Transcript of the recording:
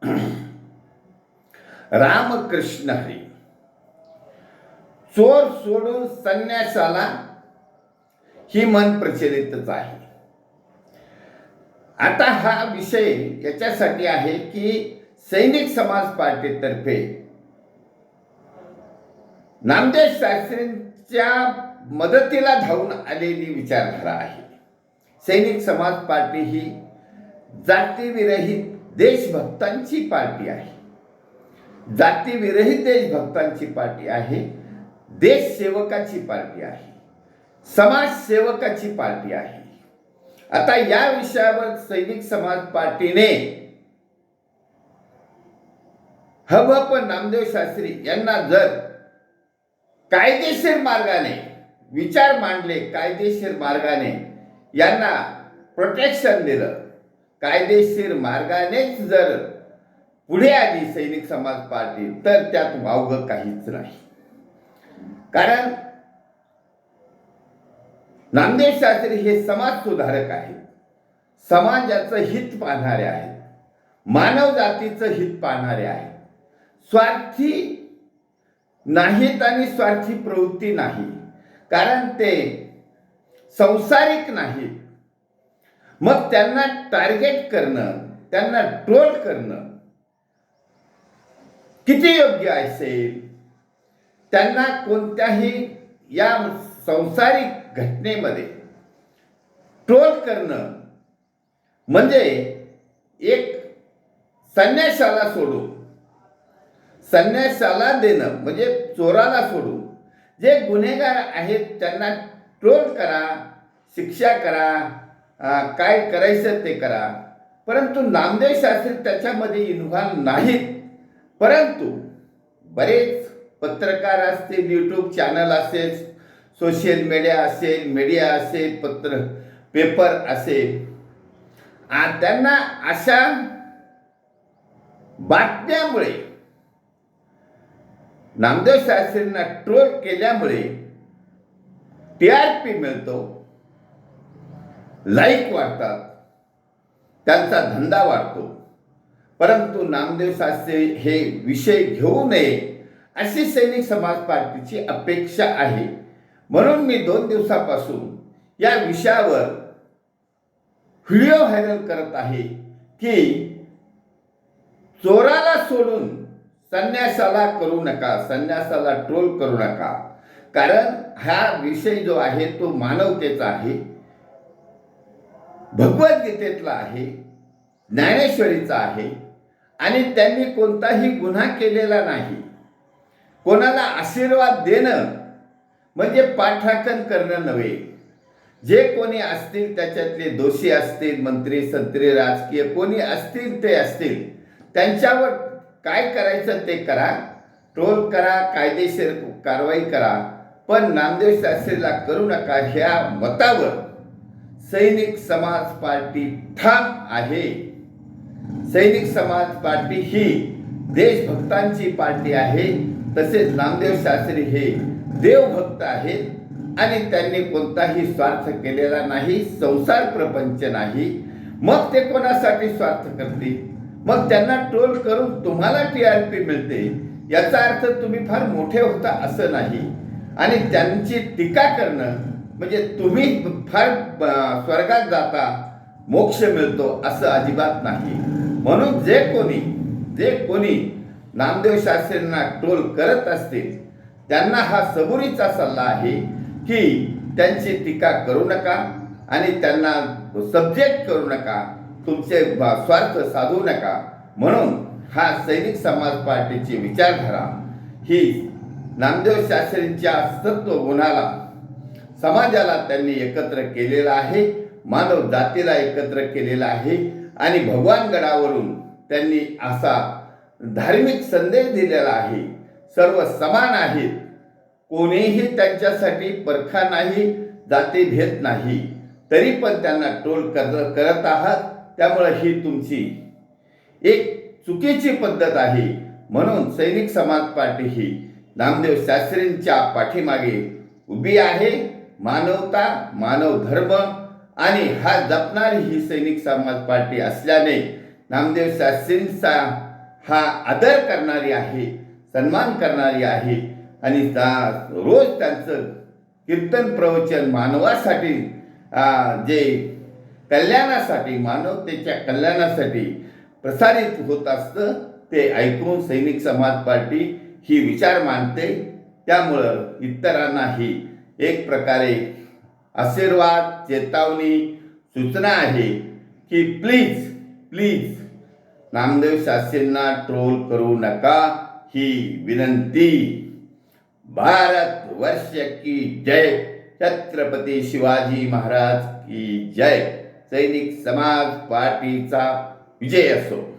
रामकृष्ण हरी. चोर सोडून संन्यासाला ही मन प्रचलितच आहे. आता हा विषय याच्यासाठी आहे की सैनिक समाज पार्टीतर्फे नामदेव शास्त्रींच्या मदतीला धावून आलेली विचारधारा आहे. सैनिक समाज पार्टी ही जातीविरहित देशभक्तांची पार्टी आहे. जातीविरहित देशभक्तांची पार्टी आहे. देशसेवकाची पार्टी आहे. समाजसेवकाची पार्टी आहे. आता या विषयावर सैनिक समाज पार्टीने हवप नामदेव शास्त्री यांना जर कायदेशीर मार्गाने विचार मांडले कायदेशीर मार्गाने यांना प्रोटेक्शन दिलं कायदेशीर मार्गानेच जर पुढे आली सैनिक समाज पार्टी तर त्यात वावग काहीच नाही. कारण नामदेव शास्त्री हे समाज सुधारक आहेत. समाजाचं हित पाहणारे आहेत. मानव जातीचं हित पाहणारे आहेत. स्वार्थी नाहीत आणि स्वार्थी प्रवृत्ती नाही. कारण ते संसारिक नाहीत. मग त्यांना टार्गेट करणं त्यांना ट्रोल करणं किती योग्य असेल? त्यांना कोणत्याही या संसारिक घटनेमध्ये ट्रोल करणं म्हणजे एक संन्यासाला सोडून संन्यासाला देणं म्हणजे चोराला सोडून जे गुन्हेगार आहेत त्यांना ट्रोल करा शिक्षा करा काय करायचं ते करा. परंतु नामदेव शास्त्री त्याच्यामध्ये इन्व्हॉल्व नाहीत. परंतु बरेच पत्रकार असतील यूट्यूब चॅनल असेल सोशल मीडिया असेल मीडिया असेल पत्र पेपर असेल. त्यांना अशा बातम्यामुळे नामदेव शास्त्रींना ट्रोल केल्यामुळे टी आर पी मिळतो. लाईक वाढतात. त्यांचा धंदा वाढतो. परंतु नामदेव शास्त्री हे विषय घेऊ नये अशी सैनिक समाज पार्टीची अपेक्षा आहे. म्हणून मी दोन दिवसापासून या विषयावर व्हिडिओ व्हायरल करत आहे की चोराला सोडून संन्यासाला करू नका संन्यासाला ट्रोल करू नका. कारण हा विषय जो आहे तो मानवतेचा आहे. भगवद्गीतेतला आहे ज्ञानेश्वरीचा आहे आणि त्यांनी कोणताही गुन्हा केलेला नाही. कोणाला आशीर्वाद देणं म्हणजे पाठराखण करणं नव्हे. जे कोणी असतील त्याच्यातले दोषी असतील मंत्री संत्री राजकीय कोणी असतील ते असतील त्यांच्यावर काय करायचं ते करा. ट्रोल करा कायदेशीर कारवाई करा पण नामदेव शास्त्रीला करू नका ह्या मतावर. सैनिक समाज पार्टी ठाम आहे. सैनिक समाज पार्टी ही देशभक्तांची पार्टी आहे. तसेच नामदेव शास्त्री हे देवभक्त आहेत. आणि त्यांनी कोणताही स्वार्थ केलेला नाही संसार प्रपंच नाही. मग ते कोणासाठी स्वार्थ करतील? मग त्यांना ट्रोल करून तुम्हाला टी आर पी मिळते? याचा अर्थ तुम्ही फार मोठे होता असं नाही. आणि त्यांची टीका करणं म्हणजे तुम्ही फार स्वर्गात जाता मोक्ष मिळतो असं अजिबात नाही. म्हणून जे कोणी जे कोणी नामदेव शास्त्रींना ट्रोल करत असतील त्यांना हा सबुरीचा सल्ला आहे की त्यांची टीका करू नका आणि त्यांना सब्जेक्ट करू नका तुमचे स्वार्थ साधू नका. म्हणून हा सैनिक समाज पार्टीची विचारधारा ही नामदेव शास्त्रींच्या सत्व गुणाला समाजाला त्यांनी एकत्र केलेला आहे मानव जातीला एकत्र केलेला आहे आणि भगवान गडावरून त्यांनी असा धार्मिक संदेश दिलेला आहे. सर्व समान आहेत. कोणीही त्यांच्यासाठी परखा नाही जातीभेद नाही. तरी पण त्यांना टोल कर करत आहात. त्यामुळे ही तुमची एक चुकीची पद्धत आहे. म्हणून सैनिक समाज पार्टी ही नामदेव शास्त्रींच्या पाठीमागे उभी आहे. मानवता मानव धर्म आणि हा जपणारी ही सैनिक समाज पार्टी असल्याने नामदेव शास्त्रींचा हा आदर करणारी आहे सन्मान करणारी आहे आणि ता- रोज त्यांचं कीर्तन प्रवचन मानवासाठी जे कल्याणासाठी मानवतेच्या कल्याणासाठी प्रसारित होत असतं ते ऐकून सैनिक समाज पार्टी ही विचार मानते त्यामुळं इतरांनाही एक प्रकारे आशीर्वाद चेतावणी सूचना आहे की प्लीज प्लीज नामदेव शास्त्रींना ट्रोल करू नका ही विनंती. भारत वर्ष की जय. छत्रपती शिवाजी महाराज की जय. सैनिक समाज पार्टीचा विजय असो.